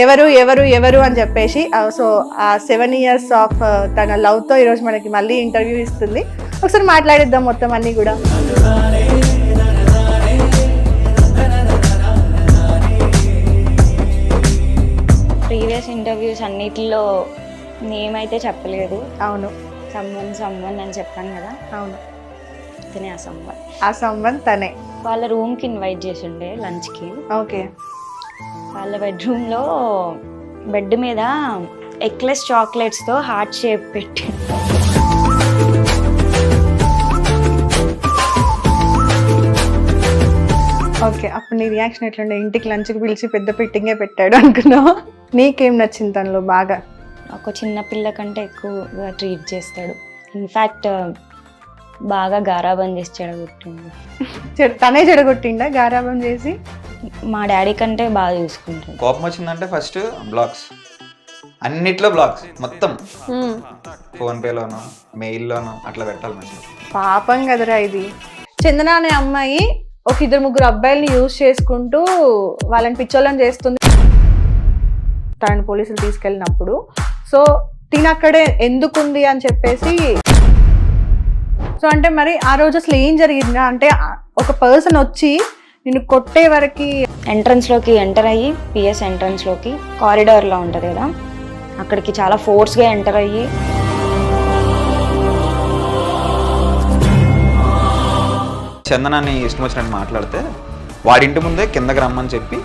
ఎవరు ఎవరు ఎవరు అని చెప్పేసి సో ఆ సెవెన్ ఇయర్స్ ఆఫ్ తన లవ్తో ఈరోజు మనకి మళ్ళీ ఇంటర్వ్యూ ఇస్తుంది. ఒకసారి మాట్లాడిద్దాం మొత్తం అన్నీ కూడా. ప్రీవియస్ ఇంటర్వ్యూస్ అన్నిటిలో నేమ్ అయితే చెప్పలేదు. అవును. సమ్వన్ సమ్వన్ అని చెప్పాను కదా. అవును. అతనే ఆ సమ్వన్ ఆ సంబంధ్ తనే. వాళ్ళ రూమ్కి ఇన్వైట్ చేసిండే లంచ్కి. ఓకే. వాళ్ళ బెడ్రూమ్లో బెడ్ మీద ఎక్లెస్ చాక్లెట్స్తో హార్ట్ షేప్ పెట్టి. ఓకే అప్పుడు నీ రియాక్షన్ ఎట్లుండే? ఇంటికి లంచ్కి పిలిచి పెద్ద పెట్టింగే పెట్టాడు అనుకున్నావు? నీకేం నచ్చింది తనలో బాగా? ఒక చిన్న పిల్ల కంటే ఎక్కువగా ట్రీట్ చేస్తాడు. ఇన్ఫ్యాక్ట్ బాగా గారాబం చేసి చెడగొట్టిండు. చెడ- తనే చెడగొట్టిండా? గారాబం చేసి? మా డాడీ కంటే బాగా చూసుకుంటాడు. కోపం వచ్చిందంటే ఫస్ట్ బ్లాగ్స్ అన్నిట్లో బ్లాగ్స్ మొత్తం. ఫోన్ పేలోను మెయిల్లోను అట్లా పెట్టాలి మంచిగా పాపం కదరా ఇది. చందన అనే అమ్మాయి ఒక ఇద్దరు ముగ్గురు అబ్బాయిల్ని యూజ్ చేసుకుంటూ వాళ్ళని పిచ్చోళ్ళని చేస్తుంది. తనని పోలీసులు తీసుకెళ్ళినప్పుడు. సో తిన అక్కడే ఎందుకుంది? అని చెప్పేసి. సో అంటే మరి ఆ రోజు అసలు ఏం జరిగింది? అంటే ఒక పర్సన్ వచ్చి నిన్ను కొట్టే వరకు ఎంట్రన్స్లోకి ఎంటర్ అయ్యి పిఎస్ ఎంట్రన్స్లోకి కారిడార్లో ఉంటుంది కదా. అక్కడికి చాలా ఫోర్స్గా ఎంటర్ అయ్యి. చందనాన్ని ఇష్టం వచ్చినట్టు మాట్లాడితే వాడి ఇంటి ముందే కిందకి రమ్మని చెప్పి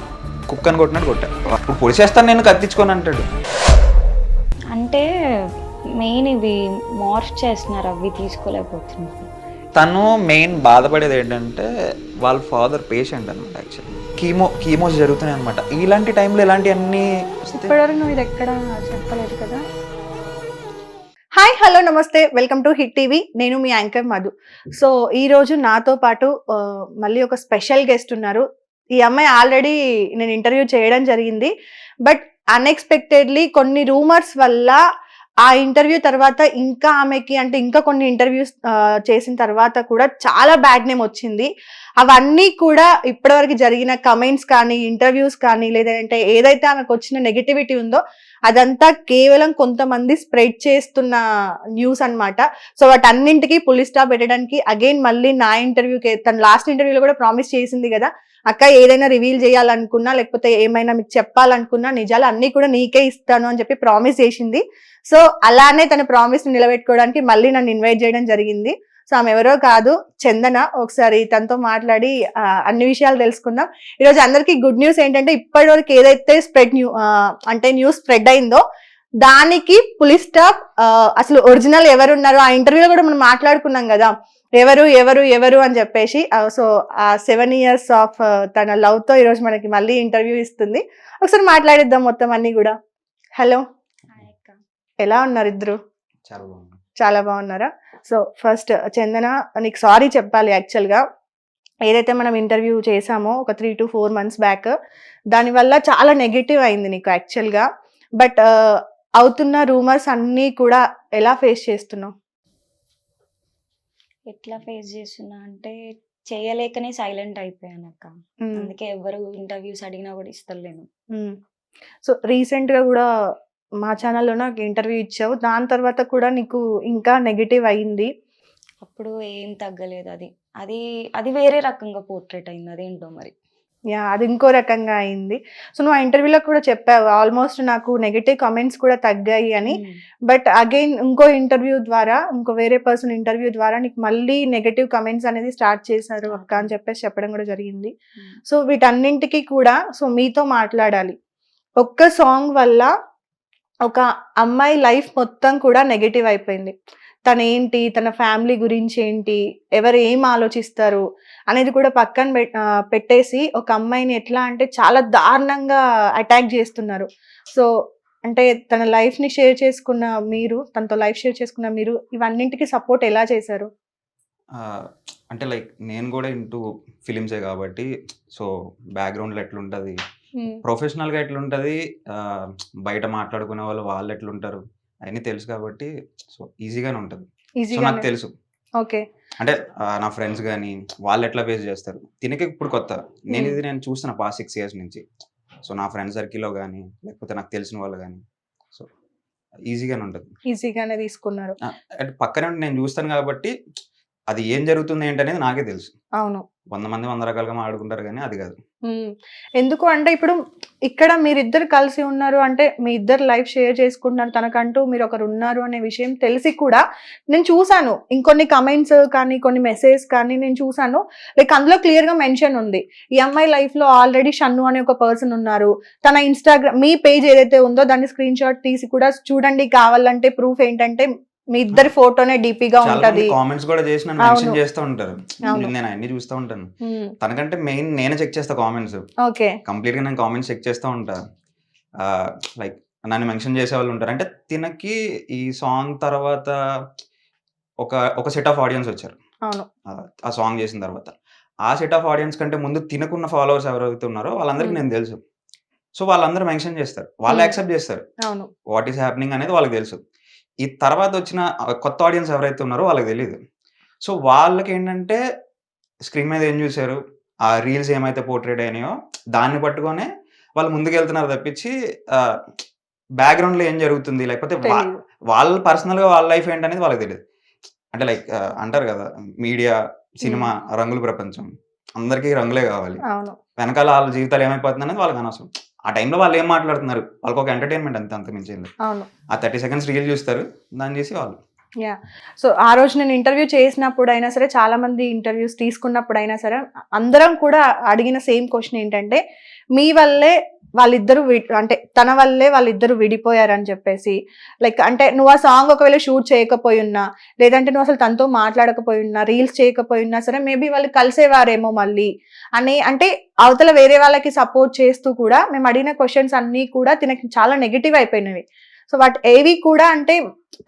కుక్కని కొట్టినట్టు కొట్టా. అప్పుడు పొడిచేస్తాను నేను కత్తించుకొని అంటాడు. అంటే మెయిన్ ఇవి మార్ఫ్ చేస్తున్నారు అవి తీసుకోలేకపోతున్నారు తను మెయిన్ బాధపడేది ఏంటంటే వాళ్ళ ఫాదర్ పేషెంట్ అనమాట యాక్చువల్లీ కీమో కీమోస్ జరుగుతున్నాయి అనమాట ఇలాంటి టైంలో ఇలాంటివన్నీ అన్ని ఇప్పటివరకు నువ్వు ఇది ఎక్కడ చెప్పలేదు కదా? హాయ్ హలో నమస్తే. వెల్కమ్ టు హిట్ టీవీ నేను మీ యాంకర్ మధు. సో ఈ రోజు నాతో పాటు ఆ, మళ్ళీ ఒక స్పెషల్ గెస్ట్ ఉన్నారు. ఈ అమ్మాయి ఆల్రెడీ నేను ఇంటర్వ్యూ చేయడం జరిగింది. బట్ అన్ఎక్స్పెక్టెడ్లీ కొన్ని రూమర్స్ వల్ల ఆ ఇంటర్వ్యూ తర్వాత ఇంకా ఆమెకి అంటే ఇంకా కొన్ని ఇంటర్వ్యూస్ చేసిన తర్వాత కూడా చాలా బ్యాడ్ నేమ్ వచ్చింది. అవన్నీ కూడా ఇప్పటివరకు జరిగిన కమెంట్స్ కానీ ఇంటర్వ్యూస్ కానీ లేదంటే ఏదైతే ఆమెకు వచ్చిన నెగిటివిటీ ఉందో అదంతా కేవలం కొంతమంది స్ప్రెడ్ చేస్తున్న న్యూస్ అన్నమాట. సో వాటన్నింటికి పులి స్టాప్ పెట్టడానికి అగైన్ మళ్ళీ నా ఇంటర్వ్యూకి తన లాస్ట్ ఇంటర్వ్యూలో కూడా ప్రామిస్ చేసింది కదా అక్క ఏదైనా రివీల్ చేయాలనుకున్నా లేకపోతే ఏమైనా మీకు చెప్పాలనుకున్నా నిజాలు అన్నీ కూడా నీకే ఇస్తాను అని చెప్పి ప్రామిస్ చేసింది. సో అలానే తన ప్రామిస్ నిలబెట్టుకోవడానికి మళ్ళీ నన్ను ఇన్వైట్ చేయడం జరిగింది. సో ఆమె ఎవరో కాదు చందన ఒకసారి తనతో మాట్లాడి అన్ని విషయాలు తెలుసుకుందాం. ఈరోజు అందరికీ గుడ్ న్యూస్ ఏంటంటే ఇప్పటి వరకు ఏదైతే స్ప్రెడ్ న్యూ అంటే న్యూస్ స్ప్రెడ్ అయిందో దానికి పులి స్టాప్ అసలు ఒరిజినల్ ఎవరు ఉన్నారు ఆ ఇంటర్వ్యూలో కూడా మనం మాట్లాడుకున్నాం కదా. ఎవరు ఎవరు ఎవరు అని చెప్పేసి సో ఆ సెవెన్ ఇయర్స్ ఆఫ్ తన లవ్తో ఈరోజు మనకి మళ్ళీ ఇంటర్వ్యూ ఇస్తుంది. ఒకసారి మాట్లాడిద్దాం మొత్తం అన్ని కూడా. హలో ఎలా ఉన్నారు ఇద్దరు? చాలా బాగున్నారా? సో ఫస్ట్ చందన నీకు సారీ చెప్పాలి యాక్చువల్గా ఏదైతే మనం ఇంటర్వ్యూ చేసామో ఒక three two four months back దానివల్ల చాలా నెగిటివ్ అయింది నీకు యాక్చువల్గా బట్ అవుతున్న రూమర్స్ అన్నీ కూడా ఎలా ఫేస్ చేస్తున్నావు? ఎట్లా ఫేస్ చేస్తున్నా అంటే చేయలేకనే సైలెంట్ అయిపోయాను అక్క అందుకే ఎవరు ఇంటర్వ్యూస్ అడిగినా కూడా ఇస్తలేను. సో రీసెంట్గా కూడా మా ఛానల్లో నాకు ఇంటర్వ్యూ ఇచ్చావు. దాని తర్వాత కూడా నీకు ఇంకా నెగిటివ్ అయింది. అప్పుడు ఏం తగ్గలేదు అది. అది అది వేరే రకంగా పోర్ట్రేట్ అయింది. అదేంటో మరి? యా అది ఇంకో రకంగా అయింది. సో నువ్వు ఆ ఇంటర్వ్యూలో కూడా చెప్పావు ఆల్మోస్ట్ నాకు నెగిటివ్ కామెంట్స్ కూడా తగ్గాయి అని. బట్ అగైన్ ఇంకో ఇంటర్వ్యూ ద్వారా ఇంకో వేరే పర్సన్ ఇంటర్వ్యూ ద్వారా నీకు మళ్ళీ నెగటివ్ కమెంట్స్ అనేది స్టార్ట్ చేశారు అక్క అని చెప్పేసి చెప్పడం కూడా జరిగింది. సో వీటన్నింటికి కూడా సో మీతో మాట్లాడాలి. ఒక్క సాంగ్ వల్ల ఒక అమ్మాయి లైఫ్ మొత్తం కూడా నెగటివ్ అయిపోయింది. తన ఏంటి తన ఫ్యామిలీ గురించి ఏంటి ఎవరు ఏం ఆలోచిస్తారు అనేది కూడా పక్కన పెట్టేసి ఒక అమ్మాయిని ఎట్లా అంటే చాలా దారుణంగా అటాక్ చేస్తున్నారు. సో అంటే తన లైఫ్ని షేర్ చేసుకున్న మీరు తనతో లైఫ్ షేర్ చేసుకున్న మీరు ఇవన్నింటికి సపోర్ట్ ఎలా చేశారు? అంటే లైక్ నేను కూడా ఇంటూ ఫిలిమ్సే కాబట్టి సో బ్యాక్గ్రౌండ్లో ఎట్లుంటుంది? ప్రొఫెషనల్గా ఎట్లుంటుంది? బయట మాట్లాడుకునే వాళ్ళు వాళ్ళు ఎట్లుంటారు? అవన్నీ తెలుసు కాబట్టి సో ఈజీగానే ఉంటుంది. సో నాకు తెలుసు. ఓకే. అంటే నా ఫ్రెండ్స్ కానీ వాళ్ళు ఎట్లా ఫేస్ చేస్తారు? తినకి ఇప్పుడు కొత్త. నేను ఇది నేను చూస్తున్న పాస్ట్ సిక్స్ ఇయర్స్ నుంచి. సో నా ఫ్రెండ్ సర్కిల్లో కానీ లేకపోతే నాకు తెలిసిన వాళ్ళు కానీ సో ఈజీగానే ఉంటుంది. ఈజీగానే తీసుకున్నారు. అంటే పక్కనే నేను చూస్తాను కాబట్టి అది ఏం జరుగుతుంది ఏంటనేది నాకే తెలుసు. అవును. వంద మంది వంద రకాలుగా మాట్లాడుకుంటారు కానీ అది కాదు. ఎందుకు అంటే ఇప్పుడు ఇక్కడ మీరిద్దరు కలిసి ఉన్నారు అంటే మీ ఇద్దరు లైఫ్ షేర్ చేసుకుంటున్నారు తనకంటూ మీరు ఒకరు ఉన్నారు అనే విషయం తెలిసి కూడా నేను చూసాను ఇంకొన్ని కమెంట్స్ కానీ కొన్ని మెసేజ్ కానీ నేను చూసాను లైక్ అందులో క్లియర్గా మెన్షన్ ఉంది. ఈ అమ్మాయి లైఫ్లో ఆల్రెడీ షన్ను అనే ఒక పర్సన్ ఉన్నారు. తన ఇన్స్టాగ్రామ్ మీ పేజ్ ఏదైతే ఉందో దాన్ని స్క్రీన్ షాట్ తీసి కూడా చూడండి. కావాలంటే ప్రూఫ్ ఏంటంటే మీ ఇద్దరి ఫోటోనే డీపీగా ఉంటది. కామెంట్స్ కూడా చేసి నన్ను. మెన్షన్ చేస్తూ ఉంటారు. నేను అన్ని చూస్తూ ఉంటాను. తనకంటే మెయిన్ నేనే చెక్ చేస్తా కామెంట్స్ ఓకే. కంప్లీట్గా నేను కామెంట్స్ చెక్ చేస్తూ ఉంటా. లైక్ నన్ను మెన్షన్ చేసే వాళ్ళు ఉంటారు. అంటే తినకి ఈ సాంగ్ తర్వాత ఒక ఒక సెట్ ఆఫ్ ఆడియన్స్ వచ్చారు. ఆ, సాంగ్ చేసిన తర్వాత. ఆ సెట్ ఆఫ్ ఆడియన్స్ కంటే ముందు తినకున్న ఫాలోవర్స్ ఎవరైతే ఉన్నారో వాళ్ళందరికీ. నేను తెలుసు. సో వాళ్ళందరూ మెన్షన్ చేస్తారు. వాళ్ళు. యాక్సెప్ట్ చేస్తారు. వాట్ ఈస్ హ్యాపెనింగ్ అనేది వాళ్ళకి తెలుసు. ఈ తర్వాత వచ్చిన కొత్త ఆడియన్స్ ఎవరైతే ఉన్నారో వాళ్ళకి తెలియదు సో వాళ్ళకి ఏంటంటే స్క్రీన్ మీద ఏం చూశారు? ఆ రీల్స్ ఏమైతే పోర్ట్రేట్ అయినాయో దాన్ని పట్టుకొనే వాళ్ళు ముందుకు వెళ్తున్నారు తప్పించి బ్యాక్గ్రౌండ్లో ఏం జరుగుతుంది? లేకపోతే వాళ్ళ పర్సనల్గా వాళ్ళ లైఫ్ ఏంటనేది వాళ్ళకి తెలియదు అంటే లైక్ అంటారు కదా మీడియా సినిమా రంగుల ప్రపంచం. అందరికీ రంగులే కావాలి. వెనకాల వాళ్ళ జీవితాలు ఏమైపోతుంది అనేది వాళ్ళకి అనవసరం. ఆ టైంలో వాళ్ళు ఏం మాట్లాడుతున్నారు? వాళ్ళకి ఒక ఎంటర్టైన్మెంట్ అంతే అంత మించింది అవును. ఆ థర్టీ సెకండ్స్ రీల్ చూస్తారు దాన్ని చేసి వాళ్ళు. సో ఆ రోజు నేను ఇంటర్వ్యూ చేసినప్పుడు అయినా సరే చాలా మంది ఇంటర్వ్యూస్ తీసుకున్నప్పుడు అయినా సరే అందరం కూడా అడిగిన సేమ్ క్వశ్చన్ ఏంటంటే మీ వల్లే వాళ్ళిద్దరు అంటే తన వల్లే వాళ్ళిద్దరు విడిపోయారని చెప్పేసి లైక్ అంటే నువ్వు ఆ సాంగ్ ఒకవేళ షూట్ చేయకపోయి ఉన్నా లేదంటే నువ్వు అసలు తనతో మాట్లాడకపోయి ఉన్నా రీల్స్ చేయకపోయి ఉన్నా సరే మేబీ వాళ్ళు కలిసేవారేమో మళ్ళీ అని అంటే అవతల వేరే వాళ్ళకి సపోర్ట్ చేస్తూ కూడా మేము అడిగిన క్వశ్చన్స్ అన్నీ కూడా తినకి చాలా నెగిటివ్ అయిపోయినవి. సో వాటి ఏవి కూడా అంటే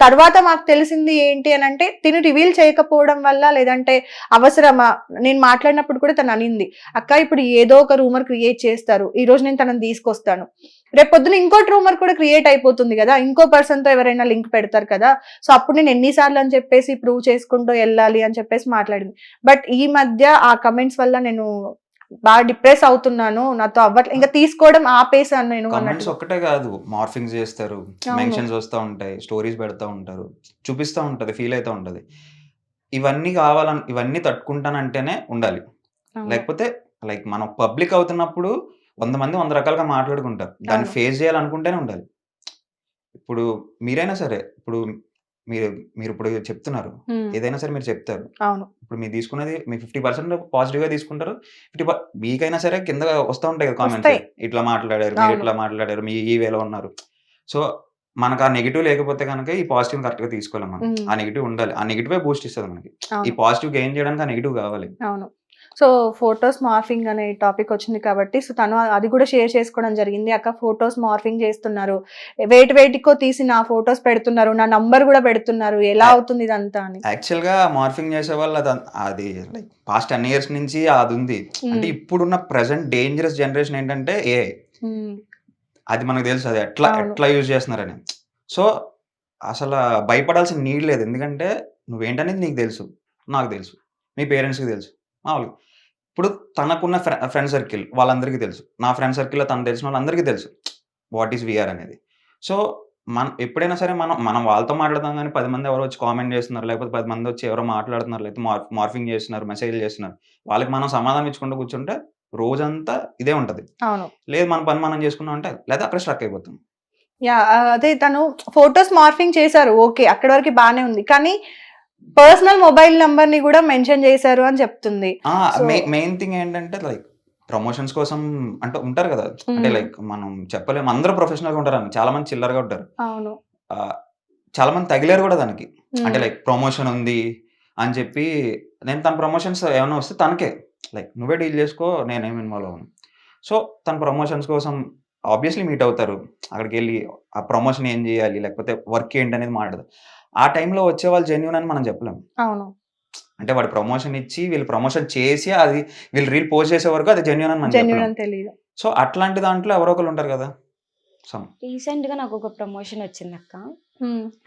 తర్వాత మాకు తెలిసింది ఏంటి అని అంటే తిని రివీల్ చేయకపోవడం వల్ల లేదంటే అవసరమా? నేను మాట్లాడినప్పుడు కూడా తను అనింది అక్క ఇప్పుడు ఏదో ఒక రూమర్ క్రియేట్ చేస్తారు. ఈ రోజు నేను తనని తీసుకొస్తాను. రేపు పొద్దున ఇంకోటి రూమర్ కూడా క్రియేట్ అయిపోతుంది కదా? ఇంకో పర్సన్తో ఎవరైనా లింక్ పెడతారు కదా? సో అప్పుడు నేను ఎన్నిసార్లు అని చెప్పేసి ప్రూవ్ చేసుకుంటూ వెళ్ళాలి అని చెప్పేసి మాట్లాడింది. బట్ ఈ మధ్య ఆ కమెంట్స్ వల్ల నేను బాగా డిప్రెస్ అవుతున్నాను నాతో అవ్వట్లేదు ఇంకా తీసుకోవడం ఆపేసాను నేను అన్నట్టు ఒక్కటే కాదు మార్ఫింగ్స్ చేస్తారు. మెన్షన్స్ వస్తూ ఉంటాయి స్టోరీస్ పెడతా ఉంటారు చూపిస్తూ ఉంటది ఫీల్ అవుతూ ఉంటది ఇవన్నీ కావాలని ఇవన్నీ తట్టుకుంటానంటేనే ఉండాలి. లేకపోతే లైక్ మనం పబ్లిక్ అవుతున్నప్పుడు వంద మంది వంద రకాలుగా మాట్లాడుకుంటారు దాన్ని. ఫేస్ చేయాలనుకుంటేనే ఉండాలి ఇప్పుడు మీరైనా సరే ఇప్పుడు మీరు మీరు ఇప్పుడు చెప్తున్నారు. ఏదైనా సరే మీరు చెప్తారు. అవును. ఇప్పుడు మీరు తీసుకున్నది మీ ఫిఫ్టీ పర్సెంట్ పాజిటివ్గా తీసుకుంటారు. ఫిఫ్టీ మీకైనా సరే కింద వస్తూ ఉంటాయి కదా కామెంట్స్. ఇట్లా మాట్లాడారు మీరు. ఇట్లా మాట్లాడారు మీ ఈ వేలో ఉన్నారు. సో మనకు ఆ నెగిటివ్ లేకపోతే కనుక ఈ పాజిటివ్ కరెక్ట్గా తీసుకోవాలి మనం. ఆ నెగిటివ్ ఉండాలి. ఆ నెగిటివ్ బూస్ట్ ఇస్తుంది మనకి. ఈ పాజిటివ్ గెయిన్ చేయడానికి ఆ నెగిటివ్ కావాలి. అవును. సో ఫొటోస్ మార్ఫింగ్ అనే టాపిక్ వచ్చింది కాబట్టి సో తను అది కూడా షేర్ చేసుకోవడం జరిగింది. అక్క ఫొటోస్ మార్ఫింగ్ చేస్తున్నారు. వేటి వేటికో తీసి నా ఫొటోస్ పెడుతున్నారు నా నంబర్ కూడా పెడుతున్నారు. ఎలా అవుతుంది ఇదంతా అని? యాక్చువల్గా మార్ఫింగ్ చేసే వాళ్ళు అది లైక్ పాస్ట్ టెన్ ఇయర్స్ నుంచి అది ఉంది. అంటే ఇప్పుడున్న ప్రెసెంట్ డేంజరస్ జనరేషన్ ఏంటంటే ఏ అది మనకు తెలుసు అది ఎట్లా. ఎట్లా యూజ్ చేస్తున్నారని. సో అసలు భయపడాల్సిన నీడ్ లేదు. ఎందుకంటే నువ్వేంటనేది నీకు తెలుసు నాకు తెలుసు మీ పేరెంట్స్కి తెలుసు మామూలుగా ఇప్పుడు తనకున్న ఫ్రెండ్ సర్కిల్ వాళ్ళందరికీ తెలుసు. నా ఫ్రెండ్ సర్కిల్లో తను తెలిసిన వాళ్ళందరికీ తెలుసు. వాట్ ఈస్ విఆర్ అనేది. సో మన ఎప్పుడైనా సరే మనం మనం వాళ్ళతో మాట్లాడదాం కానీ పది మంది ఎవరో వచ్చి కామెంట్ చేస్తున్నారు లేకపోతే పది మంది వచ్చి ఎవరో మాట్లాడుతున్నారు లేకపోతే మార్ మార్ఫింగ్ చేస్తున్నారు మెసేజ్ చేస్తున్నారు వాళ్ళకి మనం సమాధానం ఇచ్చుకుంటూ కూర్చుంటే రోజంతా ఇదే ఉంటది. లేదు మన పని మనం చేసుకున్నాం అంటే లేదా అక్కడ స్ట్రక్ అయిపోతాం. యా అదే తను ఫొటోస్ మార్ఫింగ్ చేశారు. ఓకే అక్కడి వరకు బానే ఉంది. కానీ పర్సనల్ మొబైల్ నంబర్ని కూడా మెన్షన్ చేశారు అని చెప్తుంది. మెయిన్ థింగ్ ఏంటంటే లైక్ ప్రమోషన్స్ కోసం అంటే ఉంటారు కదా. అంటే. లైక్ మనం చెప్పలేము అందరూ ప్రొఫెషనల్గా ఉంటారు అని చాలా మంది చిల్లరగా ఉంటారు. అవును. చాలా మంది తగిలేరు కూడా దానికి. అంటే లైక్ ప్రమోషన్ ఉంది అని చెప్పి నేను తన ప్రమోషన్స్ ఏమైనా వస్తే తనకే. లైక్ నువ్వే డీల్ చేసుకో నేనేం ఇన్వాల్వ్ అవ్వను. సో తన ప్రమోషన్స్ కోసం ఆబ్వియస్లీ మీట్ అవుతారు. అక్కడికి వెళ్ళి ఆ ప్రమోషన్ ఏం చేయాలి లేకపోతే వర్క్ ఏంటి అనేది మాట్లాడదు ఆ టైంలో వచ్చే వాళ్ళు జెన్యున్ అని మనం చెప్పలేము అవును. అంటే వాడు ప్రమోషన్ ఇచ్చి వీళ్ళు ప్రమోషన్ చేసి అది వీళ్ళు రీల్ పోస్ట్ చేసే వరకు అది జెన్యున్ అని మనం జెన్యున్ చెప్పలేం. అని తెలియదు సో అట్లాంటి దాంట్లో ఎవరో ఒకరు ఉంటారు కదా. సమ్ రీసెంట్గా నాకు ఒక ప్రమోషన్ వచ్చింది అక్క.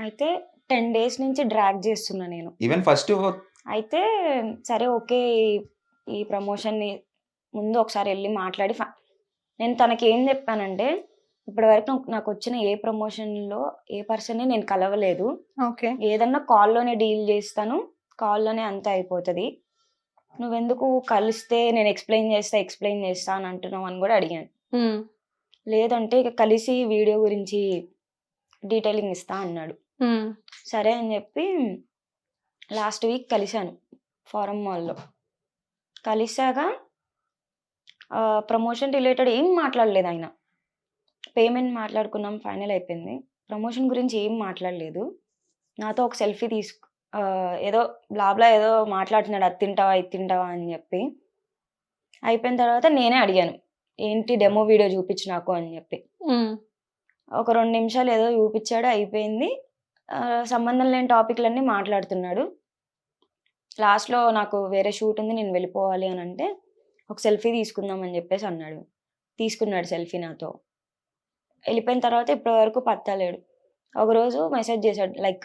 అయితే టెన్ డేస్ నుంచి డ్రాగ్ చేస్తున్నా నేను. ఈవెన్ ఫస్ట్ అయితే సరే ఓకే ఈ- ప్రమోషన్ని ముందు ఒకసారి వెళ్ళి మాట్లాడి నేను తనకి ఏం చెప్పానంటే ఇప్పటి వరకు నాకు- వచ్చిన ఏ ప్రమోషన్లో ఏ పర్సన్ని నేను కలవలేదు. ఓకే. ఏదన్నా కాల్లోనే డీల్ చేస్తాను కాల్లోనే అంతా అయిపోతుంది. నువ్వెందుకు కలిస్తే నేను ఎక్స్ప్లెయిన్ చేస్తా ఎక్స్ప్లెయిన్ చేస్తా అని అంటున్నావు అని కూడా అడిగాను. లేదంటే ఇక కలిసి వీడియో గురించి డీటెయిలింగ్ ఇస్తా అన్నాడు. సరే అని చెప్పి లాస్ట్ వీక్ కలిశాను ఫారం మాల్లో. కలిసాక ప్రమోషన్ రిలేటెడ్ ఏం మాట్లాడలేదు ఆయన. పేమెంట్ మాట్లాడుకున్నాం ఫైనల్ అయిపోయింది. ప్రమోషన్ గురించి ఏం మాట్లాడలేదు. నాతో ఒక సెల్ఫీ తీసుకు ఏదో బ్లాబ్లా ఏదో మాట్లాడుతున్నాడు అది తింటావా ఇది తింటావా అని చెప్పి. అయిపోయిన తర్వాత నేనే అడిగాను ఏంటి డెమో వీడియో చూపించు నాకు అని చెప్పి. ఒక రెండు నిమిషాలు ఏదో చూపించాడు అయిపోయింది. సంబంధం లేని టాపిక్లన్నీ మాట్లాడుతున్నాడు. లాస్ట్లో నాకు వేరే షూట్ ఉంది నేను వెళ్ళిపోవాలి అని అంటే ఒక సెల్ఫీ తీసుకుందాం అని చెప్పేసి అన్నాడు. తీసుకున్నాడు సెల్ఫీ నాతో. వెళ్ళిపోయిన తర్వాత ఇప్పటి వరకు పత్తలేడు. ఒకరోజు మెసేజ్ చేశాడు లైక్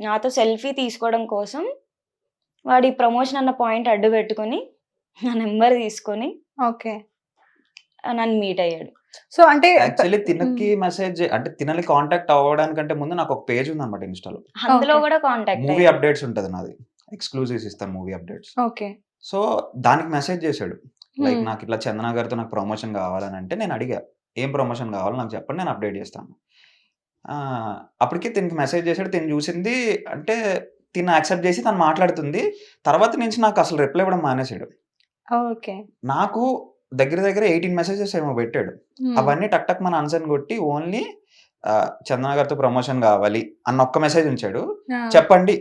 నాతో సెల్ఫీ తీసుకోవడం కోసం వాడి ప్రమోషన్ అన్న పాయింట్ అడ్డు పెట్టుకొని నా నెంబర్ తీసుకొని ఓకే. నన్ను మీట్ అయ్యాడు. సో అంటే యాక్చువల్లీ తినకి మెసేజ్ అంటే తినని కాంటాక్ట్ అవ్వడానికంటే ముందు నాకు ఒక పేజ్ ఉంది అనమాట ఇన్స్టాలో అందులో. కూడా కాంటాక్ట్ మూవీ అప్డేట్స్ ఉంటుంది నాది. ఎక్స్క్లూజివ్స్ ఇస్తాను మూవీ అప్డేట్స్ ఓకే. సో దానికి మెసేజ్ చేశాడు. లైక్. నాకు ఇట్లా చందన గారితో నాకు ప్రమోషన్ కావాలని అంటే నేను అడిగా. ఏం ప్రమోషన్ కావాలో నాకు చెప్పండి నేను అప్డేట్ చేస్తాను. అప్పటికి తినకి మెసేజ్ చేశాడు తిని చూసింది అంటే తిని యాక్సెప్ట్ చేసి తను మాట్లాడుతుంది. తర్వాత నుంచి నాకు అసలు రిప్లై ఇవ్వడం మానేసాడు ఓకే. నాకు దగ్గర దగ్గర ఎయిటీన్ మెసేజెస్ ఏమో పెట్టాడు. అవన్నీ టక్ టక్ మన ఆన్సర్ కొట్టి ఓన్లీ చందన గారితో ప్రమోషన్ కావాలి అన్న ఒక్క మెసేజ్ ఉంచాడు. చెప్పండి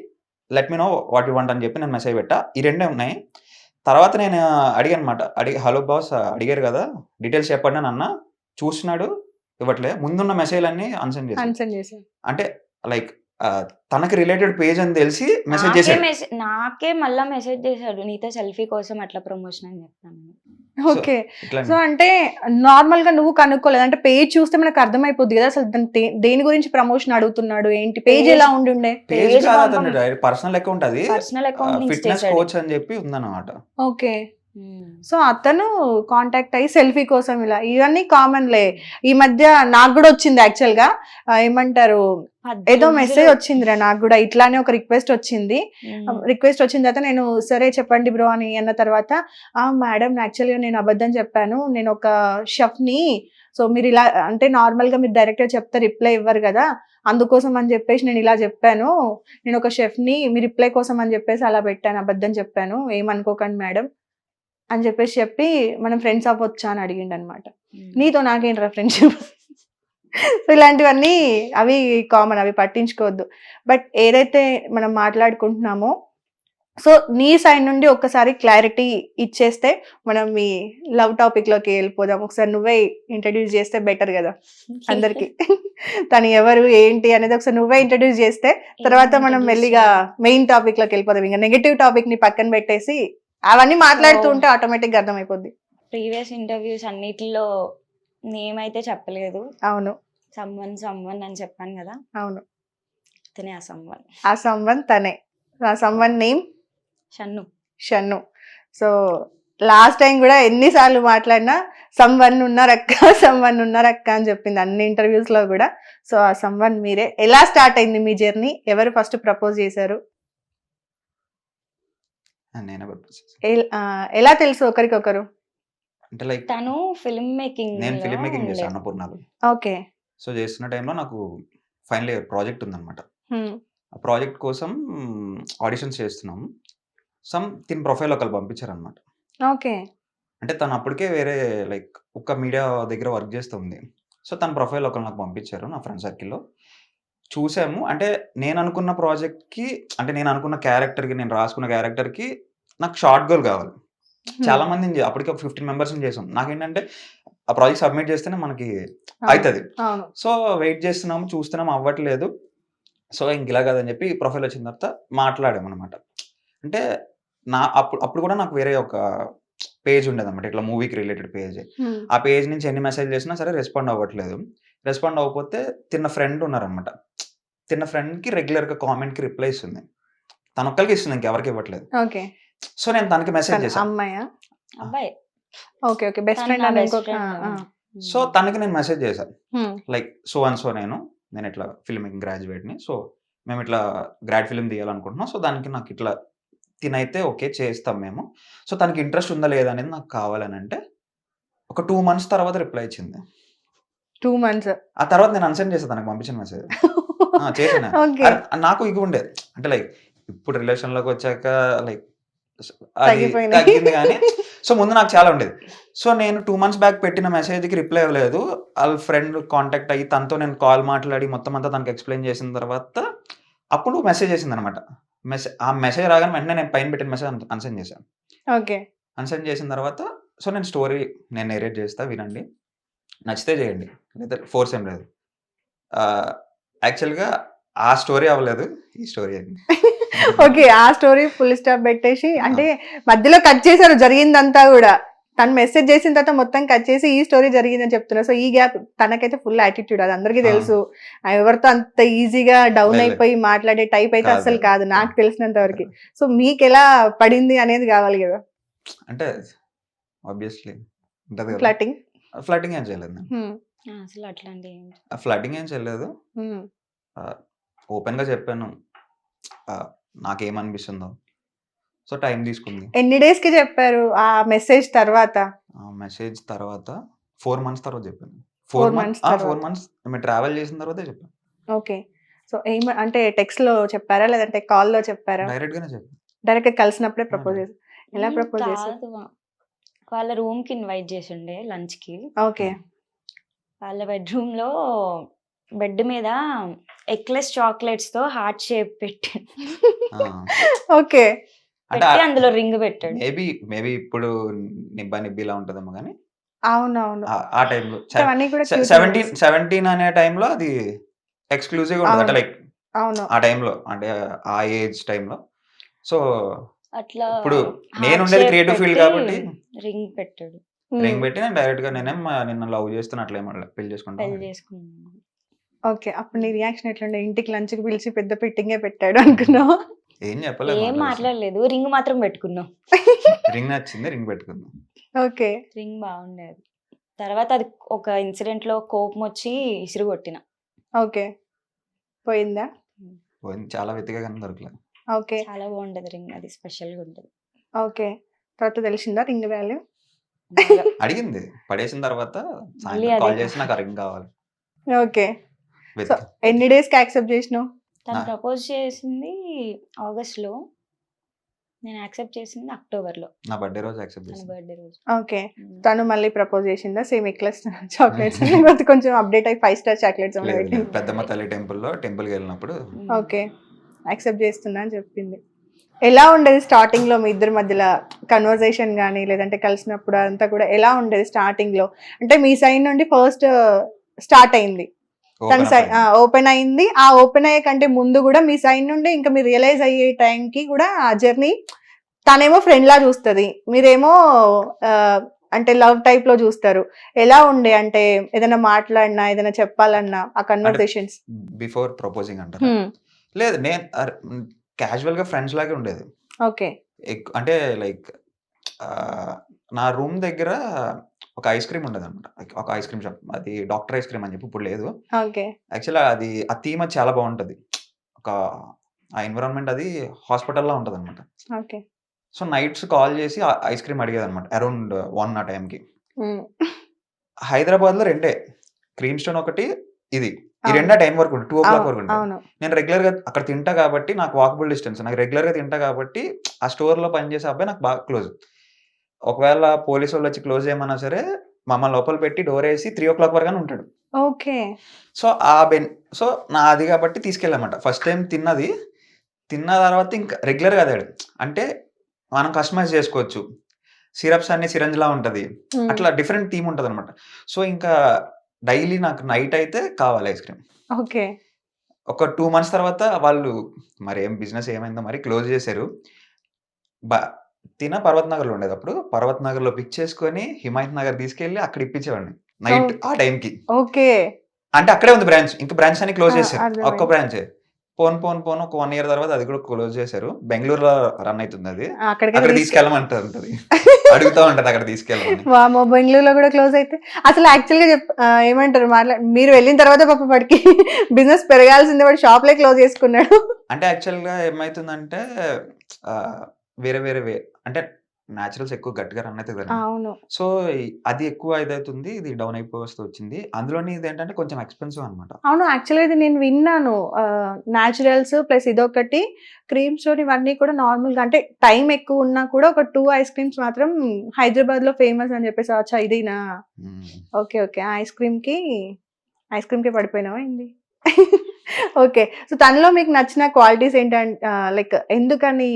let me know what you want అని చెప్పి నేను మెసేజ్ పెట్టా. ఈ రెండే ఉన్నాయి. తర్వాత నేను అడిగాను అనమాట అడిగి హలో బాస్ అడిగారు కదా డీటెయిల్స్ చెప్పండి అని అన్న. చూస్తున్నాడు ఇవ్వట్లే. ముందున్న మెసేజ్ అన్ని అన్సెండ్ చేశాను అంటే లైక్ తనకి రిలేటెడ్ పేజ్ అని తెలిసి మెసేజ్ నాకే చేశాడు. నాకే మళ్ళా మెసేజ్ చేశాడు. నీతో సెల్ఫీ కోసం అట్లా ప్రమోషన్ అని చెప్తాను. ఓకే. సో అంటే నార్మల్గా నువ్వు కనుక్కోలేదు. అంటే పేజ్ చూస్తే మనకు అర్థమైపోద్ది కదా. అసలు దాని గురించి ప్రమోషన్ అడుగుతున్నాడు? ఏంటి? పేజ్ ఎలా పేజ్ కాదు పంపం- అతను. పర్సనల్ అకౌంట్ అది. పర్సనల్ అకౌంట్ ఫిట్నెస్ కోచ్ అని చెప్పి ఉందన్నమాట. ఓకే. సో అతను కాంటాక్ట్ అయ్యి సెల్ఫీ కోసం ఇలా ఇవన్నీ కామన్లే ఈ మధ్య నాకు కూడా వచ్చింది యాక్చువల్గా. ఏమంటారు? ఏదో మెసేజ్ వచ్చిందిరా నాకు కూడా. ఇట్లానే ఒక రిక్వెస్ట్ వచ్చింది. రిక్వెస్ట్ వచ్చిన తర్వాత నేను సరే చెప్పండి బ్రో అని అన్న తర్వాత ఆ మేడం యాక్చువల్గా నేను అబద్ధం చెప్పాను. నేను ఒక షెఫ్ని సో మీరు ఇలా అంటే నార్మల్గా మీరు డైరెక్ట్గా చెప్తే రిప్లై ఇవ్వరు కదా. అందుకోసం అని చెప్పేసి నేను ఇలా చెప్పాను. నేను ఒక షెఫ్ని మీ రిప్లై కోసం అని చెప్పేసి అలా పెట్టాను. అబద్ధం చెప్పాను. ఏమనుకోకండి మేడం అని చెప్పేసి చెప్పి మనం ఫ్రెండ్స్ అవ్వచ్చా అని అడిగిండు అనమాట. నీతో నాకేంట్రా ఫ్రెండ్షిప్ సో ఇలాంటివన్నీ అవి కామన్ అవి పట్టించుకోవద్దు. బట్ ఏదైతే మనం మాట్లాడుకుంటున్నామో సో నీ సైడ్ నుండి ఒక్కసారి క్లారిటీ ఇచ్చేస్తే మనం మీ లవ్ టాపిక్లోకి వెళ్ళిపోదాం. ఒకసారి నువ్వే ఇంట్రడ్యూస్ చేస్తే బెటర్ కదా అందరికి. తను ఎవరు ఏంటి అనేది ఒకసారి నువ్వే ఇంట్రడ్యూస్ చేస్తే తర్వాత మనం మెల్లిగా మెయిన్ టాపిక్లోకి వెళ్ళిపోదాం. ఇంకా నెగటివ్ టాపిక్ని పక్కన పెట్టేసి అవన్నీ మాట్లాడుతూ ఉంటే ఆటోమేటిక్గా అర్థమైపోద్ది. ప్రీవియస్ ఇంటర్వ్యూస్ అన్నిటిలో నేమ్ అయితే చెప్పలేదు. అవును. సమ్వన్ సమ్వన్ అని చెప్పాను కదా. అవును. అతనే ఆ సమ్వన్. ఆ సంవన్ తనే. ఆ someone name? Shannu. Shannu. So last time కూడా ఎన్నిసార్లు మాట్లాడినా సమ్వన్ ఉన్నారక్క సమ్వన్ ఉన్నారక్క అని చెప్పింది అన్ని ఇంటర్వ్యూస్లో కూడా. సో ఆ సమ్వన్ మీరే. ఎలా స్టార్ట్ అయింది మీ జర్నీ ఎవరు ఫస్ట్ ప్రపోజ్ చేశారు? నేనే. ఎల్- తెలుసు ఒకరికొకరు? అంటే లైక్ తను ఫిల్మ్ మేకింగ్ నేను ఫిలిం మేకింగ్ చేశాను అన్నపూర్ణలో. ఓకే. సో చేస్తున్న టైంలో నాకు ఫైనల్ ఇయర్ ప్రాజెక్ట్ ఉందన్నమాట. ఆ ప్రాజెక్ట్ కోసం ఆడిషన్స్ చేస్తున్నాం. సమ్ తిన్ ప్రొఫైల్ ఒకరు పంపించారనమాట ఓకే. అంటే తను అప్పటికే వేరే లైక్ ఒక్క మీడియా దగ్గర వర్క్ చేస్తుంది సో తన ప్రొఫైల్ ఒకరు నాకు పంపించారు నా ఫ్రెండ్ సర్కిల్లో. చూసాము. అంటే నేను అనుకున్న ప్రాజెక్ట్కి అంటే నేను అనుకున్న క్యారెక్టర్కి నేను రాసుకున్న క్యారెక్టర్కి నాకు షార్ట్ గోల్ కావాలి. చాలా మందిని చే- అప్పటికి ఒక ఫిఫ్టీన్ మెంబర్స్ చేసాం. నాకేంటంటే ఆ ప్రాజెక్ట్ సబ్మిట్ చేస్తేనే మనకి అవుతుంది సో వెయిట్ చేస్తున్నాము చూస్తున్నాము అవ్వట్లేదు. సో ఇంక ఇలా కదని చెప్పి ప్రొఫైల్ వచ్చిన తర్వాత మాట్లాడాము అనమాట అంటే నా అప్పుడు అప్పుడు కూడా నాకు వేరే ఒక పేజ్ ఉండేది అనమాట ఇట్లా మూవీకి రిలేటెడ్ పేజ్. ఆ పేజ్ నుంచి ఎన్ని మెసేజ్ చేసినా సరే రెస్పాండ్ అవ్వట్లేదు. రెస్పాండ్ అవ్వకపోతే తిన్న ఫ్రెండ్ ఉన్నారనమాట తిన్న ఫ్రెండ్కి రెగ్యులర్గా కామెంట్కి రిప్లై ఇస్తుంది తన ఒక్కరికి ఇస్తుంది ఇంకెవరికి ఇవ్వట్లేదు. ఓకే. సో నేను తనకి మెసేజ్ చేశాను okay okay. Best friend so తనకి నేను మెసేజ్ చేశాను లైక్ సో అండ్ సో నేను నేను ఇట్లా ఫిల్మ్ మేకింగ్ గ్రాడ్యుయేట్ని. సో మేము ఇట్లా గ్రాడ్ ఫిల్మ్ తీయాలనుకుంటున్నాం. సో దానికి నాకు ఇట్లా తినైతే ఓకే చేస్తాం మేము. సో తనకి ఇంట్రెస్ట్ ఉందా లేదా అనేది నాకు కావాలని అంటే ఒక టూ మంత్స్ తర్వాత రిప్లై ఇచ్చింది. Two months. ఆ తర్వాత నేను అన్సెండ్ చేసాను తనకు పంపించిన మెసేజ్. చేసిన నాకు ఇవి ఉండేది అంటే లైక్ ఇప్పుడు రిలేషన్లోకి వచ్చాక లైక్. తగ్గింది కానీ సో ముందు నాకు చాలా ఉండేది. సో నేను టూ మంత్స్ బ్యాక్ పెట్టిన మెసేజ్కి రిప్లై ఇవ్వలేదు వాళ్ళ ఫ్రెండ్ కాంటాక్ట్ అయ్యి తనతో నేను కాల్ మాట్లాడి మొత్తం అంతా తనకి ఎక్స్ప్లెయిన్ చేసిన తర్వాత అప్పుడు మెసేజ్ చేసింది అనమాట మెసేజ్ ఆ మెసేజ్ రాగానే వెంటనే నేను పైన పెట్టిన మెసేజ్ అన్సెండ్ చేశాను. ఓకే. అన్సెండ్ చేసిన తర్వాత సో నేను స్టోరీ నేను నేరేట్ చేస్తా వినండి. నచ్చితే చేయండి. లేదా ఫోర్స్ ఏం లేదు. యాక్చువల్గా ఆ స్టోరీ అవ్వలేదు ఈ స్టోరీ అయింది. ఓకే ఆ స్టోరీ ఫుల్ స్టాప్ పెట్టేసి అంటే మధ్యలో కట్ చేశారు జరిగిందంతా కూడా. తను మెసేజ్ చేసిన తర్వాత మొత్తం కట్ చేసి ఈ స్టోరీ జరిగిందని చెప్తున్నారు. సో ఈ గ్యాప్ తనకైతే ఫుల్ యాటిట్యూడ్ అది అందరికీ. తెలుసు. ఎవరితో అంత ఈజీగా డౌన్. అయిపోయి మాట్లాడే టైప్ అయితే. అసలు కాదు. నాకు తెలిసినంత వరకు. సో మీకు ఎలా పడింది అనేది కావాలి కదా. అంటే ఆబ్వియస్లీ ఫ్లటింగ్ ఫ్లటింగ్ ఏం చేయలేదు అసలు అట్లాంటి ఏం ఫ్లటింగ్ ఏం చేయలేదు. ఓపెన్గా చెప్పాను. ఆ, నాకేమనిపిస్తుందో. సో టైం తీసుకుంది. ఎన్ని డేస్కి చెప్పారు ఆ మెసేజ్ తర్వాత? ఆ మెసేజ్ తర్వాత ఫోర్ మంత్స్ తర్వాత చెప్పాను. Four months four. మంత్స్ మేము ట్రావెల్ చేసిన తర్వాతే చెప్పాను. ఓకే. సో ఏం అంటే టెక్స్ట్లో చెప్పారా? లేదంటే కాల్లో చెప్పారా? డైరెక్ట్ గానే చెప్పాను. డైరెక్ట్గా కలిసినప్పుడే ప్రపోజ్. చేశారు ఎలా ప్రపోజ్ చేశారు వాళ్ళ రూమ్కి ఇన్వైట్ చేసిండే లంచ్కి ఓకే. వాళ్ళ బెడ్రూమ్లో బెడ్ మీద ఎక్లెస్ చాక్లెట్స్తో హార్ట్ షేప్ పెట్టి ఓకే. పెట్టి అందులో రింగ్ పెట్టాడు. మేబీ మేబీ ఇప్పుడు నిబ్బా నిబ్బిలా ఉంటదేమో కానీ అవునవును. ఆ- ఆ టైంలో అవన్నీ కూడా cute సెవెంటీన్. సెవెంటీన్ అనే టైంలో అది ఎక్స్క్లూజివ్ ఉంటుంది అంటే. లైక్ అవును. ఆ టైంలో అంటే ఆ ఏజ్ టైంలో. సో అట్లా ఇప్పుడు నేను ఉండేది creative field కాబట్టి రింగ్ పెట్టాడు. రింగ్ పెట్టి నేను డైరెక్ట్గా నేనేం నిన్న లవ్ చేస్తున్నా అట్లా ఏమన్నా పెళ్ళి పెళ్ళి చేసుకుంటాను చేసుకున్నాను ఓకే. అప్పుడు నీ రియాక్షన్ ఎట్లుండే? ఇంటికి లంచ్కి పిలిచి పెద్ద పెట్టింగే పెట్టాడు అనుకున్నావు? ఏం చెప్పలేదు ఏం మాట్లాడలేదు. రింగ్ మాత్రం పెట్టుకున్నాం. రింగ్ నచ్చింది రింగ్ పెట్టుకుందాం. ఓకే. రింగ్ బాగుండేది. తర్వాత అది ఒక ఇన్సిడెంట్లో కోపం వచ్చి ఇసురు కొట్టిన. ఓకే. పోయిందా? పోయింది. చాలా వెతిగా కానీ దొరకలేదు ఓకే. చాలా బాగుంటది రింగ్. అది స్పెషల్గా ఉంటది. ఓకే. తర్వాత తెలిసిందా రింగ్ వాల్యూ. అడిగింది. పడేసిన తర్వాత మళ్ళీ సాయంత్రం కాల్ అదే. చేసి నాకు కావాలి. ఓకే. ఎన్ని డేస్కి యాక్సెప్ట్ చేసినావు? తను. ప్రపోజ్ చేసింది ఆగస్ట్లో నేను యాక్సెప్ట్ చేసింది అక్టోబర్లో నా బర్త్డే రోజు యాక్సెప్ట్ చేసింది. బర్త్డే రోజు. ఓకే. తను మళ్ళీ ప్రపోజ్ చేసిందా? Same eclairs chocolates. లేకపోతే కొంచెం అప్డేట్ అయ్యి ఫైవ్ స్టార్ చాక్లెట్స్. పెద్దమ్మ తల్లి టెంపుల్లో టెంపుల్కి వెళ్ళినప్పుడు ఓకే. యాక్సెప్ట్ చేస్తున్నా అని చెప్పింది. ఎలా ఉండేది స్టార్టింగ్లో మీ ఇద్దరి మధ్యలో కన్వర్జేషన్ కానీ లేదంటే కలిసినప్పుడు అంతా కూడా ఎలా ఉండేది స్టార్టింగ్లో? అంటే మీ సైడ్ నుండి ఫస్ట్ స్టార్ట్ అయింది. తన సైడ్. ఓపెన్ అయింది. ఆ ఓపెన్ అయ్యే కంటే ముందు కూడా మీ సైడ్ నుండి ఇంకా మీరు రియలైజ్ అయ్యే టైంకి కూడా ఆ జర్నీ తనేమో ఫ్రెండ్ లా చూస్తుంది. మీరేమో అంటే లవ్ టైప్లో చూస్తారు. ఎలా ఉండే? అంటే ఏదైనా మాట్లాడినా ఏదైనా చెప్పాలన్నా ఆ కన్వర్సేషన్స్ బిఫోర్ ప్రపోజింగ్ అంటారు? లేదు నేను క్యాజువల్గా ఫ్రెండ్స్ లాగే ఉండేది. ఓకే. అంటే లైక్ నా రూమ్ దగ్గర ఒక ఐస్ క్రీమ్ ఉండదు అనమాట ఒక ఐస్ క్రీమ్ షాప్. అది డాక్టర్ ఐస్ క్రీమ్ అని చెప్పి ఇప్పుడు లేదు. ఓకే. యాక్చువల్లీ అది ఆ థీమ్ అది చాలా బాగుంటది. ఒక ఆ ఎన్విరాన్మెంట్ అది హాస్పిటల్లో ఉంటుంది అనమాట ఓకే. సో నైట్స్ కాల్ చేసి ఐస్ క్రీమ్ అడిగేది అనమాట అరౌండ్ వన్ ఆ టైంకి హైదరాబాద్లో రెండే. క్రీమ్ స్టోన్ ఒకటి ఇది. ఈ రెండా టైం వరకు ఉంటుంది టూ ఓ క్లాక్ వరకు ఉంటుంది నేను రెగ్యులర్గా అక్కడ తింటా కాబట్టి నాకు వాకబుల్ డిస్టెన్స్ నాకు రెగ్యులర్గా తింటా కాబట్టి ఆ స్టోర్లో పనిచేసే అబ్బాయి నాకు బాగా క్లోజ్ ఒకవేళ పోలీసు వాళ్ళు వచ్చి క్లోజ్ చేయమన్నా సరే మమ్మల్ని లోపల పెట్టి డోర్ వేసి త్రీ ఓ క్లాక్ వరకు ఉంటాడు. ఓకే. సో ఆ బెన్ సో నా అది కాబట్టి తీసుకెళ్ళామంట. ఫస్ట్ టైం తిన్నది. తిన్న తర్వాత ఇంకా రెగ్యులర్గా అదే అంటే మనం కస్టమైజ్ చేసుకోవచ్చు. సిరప్స్ అన్ని సిరంజ్ లా ఉంటది. అట్లా డిఫరెంట్ థీమ్ ఉంటది అనమాట సో ఇంకా డైలీ నాకు నైట్ అయితే కావాలి ఐస్ క్రీమ్. ఓకే. ఒక టూ మంత్స్ తర్వాత వాళ్ళు మరి ఏం బిజినెస్ ఏమైందో మరి క్లోజ్ చేశారు. బా తిన పర్వత్ నగర్లో ఉండేది అప్పుడు. పర్వత్ నగర్లో పిక్ చేసుకొని హిమాయత్ నగర్ తీసుకెళ్ళి అక్కడ ఇప్పించేవాడిని నైట్ ఆ టైంకి. ఓకే. అంటే అక్కడే ఉంది బ్రాంచ్. ఇంకా బ్రాంచ్ అని క్లోజ్ చేశారు. ఒక్క బ్రాంచ్. పోన్ పోన్ పోన్ ఒక వన్ ఇయర్ తర్వాత అది కూడా క్లోజ్ చేశారు. బెంగళూరులో రన్ అవుతుంది అది. అక్కడ తీసుకె- తీసుకెళ్ళమంటారు ఉంటది అడుగుతా ఉంటది అక్కడ తీసుకెళ్ళమని. వామో బెంగళూరులో కూడా క్లోజ్ అయితే. అసలు యాక్చువల్గా ఏమంటారు మాట్లా మీరు వెళ్ళిన తర్వాత పాప వాడికి బిజినెస్ పెరగాల్సిందే వాడు షాప్ లే క్లోజ్ చేసుకున్నాడు. అంటే యాక్చువల్గా ఏమైతుందంటే వేరే వేరే వే అంటే న్యాచురల్స్ ఎక్కువ గట్టిగా రన్ అవుతుంది కదా అవును. సో అది ఎక్కువ ఇదవుతుంది ఇది డౌన్ అయిపోయి వస్తూ వచ్చింది. అందులోని ఇది ఏంటంటే కొంచెం ఎక్స్పెన్సివ్ అనమాట అవును. యాక్చువల్గా ఇది నేను విన్నాను. న్యాచురల్స్ ప్లస్ ఇదొకటి క్రీమ్స్ ఇవన్నీ కూడా నార్మల్గా అంటే టైం ఎక్కువ ఉన్నా కూడా ఒక టూ ఐస్ క్రీమ్స్ మాత్రం హైదరాబాద్లో ఫేమస్ అని చెప్పేసి అచ్చా ఇదేనా? Okay okay. ఐస్ క్రీమ్కి ఐస్ క్రీమ్కి పడిపోయినావా ఏంది? ఓకే. సో తనలో మీకు నచ్చిన క్వాలిటీస్ ఏంటంటే లైక్ ఎందుకని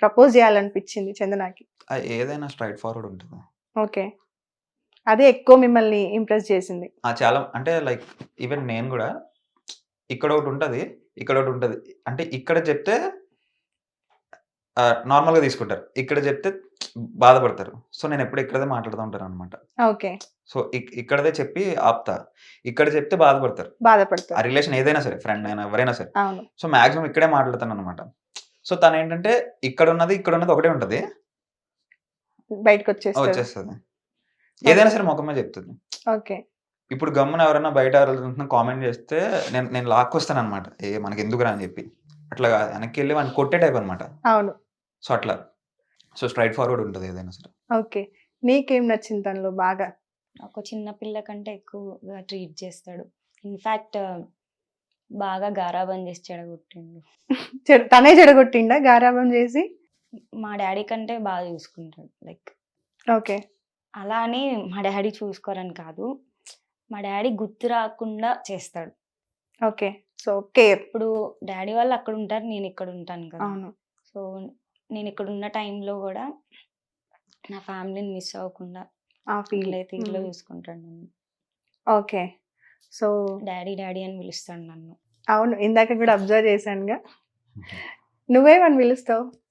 ప్రపోజ్ చేయాలనిపించింది చందనాకి? ఏదైనా స్ట్రైట్ ఫార్వర్డ్ ఉంటుంది? ఓకే. అదే ఎక్కువ మిమ్మల్ని ఇంప్రెస్ చేసింది. ఆ, చాలా అంటే లైక్ ఈవెన్ నేను కూడా ఇక్కడ ఒకటి ఉంటుంది ఇక్కడ ఒకటి ఉంటుంది. అంటే ఇక్కడ చెప్తే నార్మల్గా తీసుకుంటారు. ఇక్కడ చెప్తే బాధపడతారు. సో నేను ఎప్పుడు ఇక్కడదే మాట్లాడుతూ ఉంటాను అనమాట ఓకే. సో ఇక్- ఇక్కడదే చెప్పి ఆపుతా. ఇక్కడ చెప్తే బాధపడతారు. ఆ బాధపడతారు. రిలేషన్ ఏదైనా సరే ఫ్రెండ్ అయినా ఎవరైనా సరే. సో మాక్సిమం ఇక్కడే మాట్లాడతాను అనమాట సో తను ఏంటంటే ఇక్కడ ఉన్నది ఇక్కడ ఉన్నది ఒకటే ఉంటుంది. బయటకు వచ్చేస్తుంది. ఏదైనా సరే ముఖమే చెప్తుంది. ఓకే. ఇప్పుడు గమ్మున ఎవరైనా బయట కామెంట్ చేస్తే నేను నేను లాక్కొస్తాను అనమాట ఏ మనకి ఎందుకురా అని చెప్పి. అట్లా కాదు. వెనక్కి వెళ్ళి వాడిని కొట్టే టైప్ అనమాట అవును. సో అట్లా. సో స్ట్రైట్ ఫార్వర్డ్ ఉంటుంది ఏదైనా సరే. ఓకే. నీకేం నచ్చింది తనలో బాగా? ఒక చిన్న పిల్ల కంటే ఎక్కువగా ట్రీట్ చేస్తాడు. ఇన్ఫాక్ట్ బాగా గారాబం చేసి చెడగొట్టిండు. చెడ- తనే చెడగొట్టిండా గారాబం చేసి? మా డాడీ కంటే బాగా చూసుకుంటాడు. Like okay. అలా అని మా డాడీ చూసుకోరని కాదు. మా డాడీ గుర్తు రాకుండా చేస్తాడు. ఓకే. So care. ఇప్పుడు డాడీ వాళ్ళు అక్కడ ఉంటారు నేను ఇక్కడ ఉంటాను కదా. అవును. సో నేను ఇక్కడ ఉన్న టైంలో కూడా నా ఫ్యామిలీని మిస్ అవ్వకుండా ఆ ఫీల్. ఇట్లా తీరులో చూసుకుంటాడు నన్ను. ఓకే. సో డాడీ డాడీ అని పిలుస్తాడు నన్ను. అవును. ఇందాక కూడా అబ్జర్వ్ చేశానుగా. నువ్వేమని పిలుస్తావు?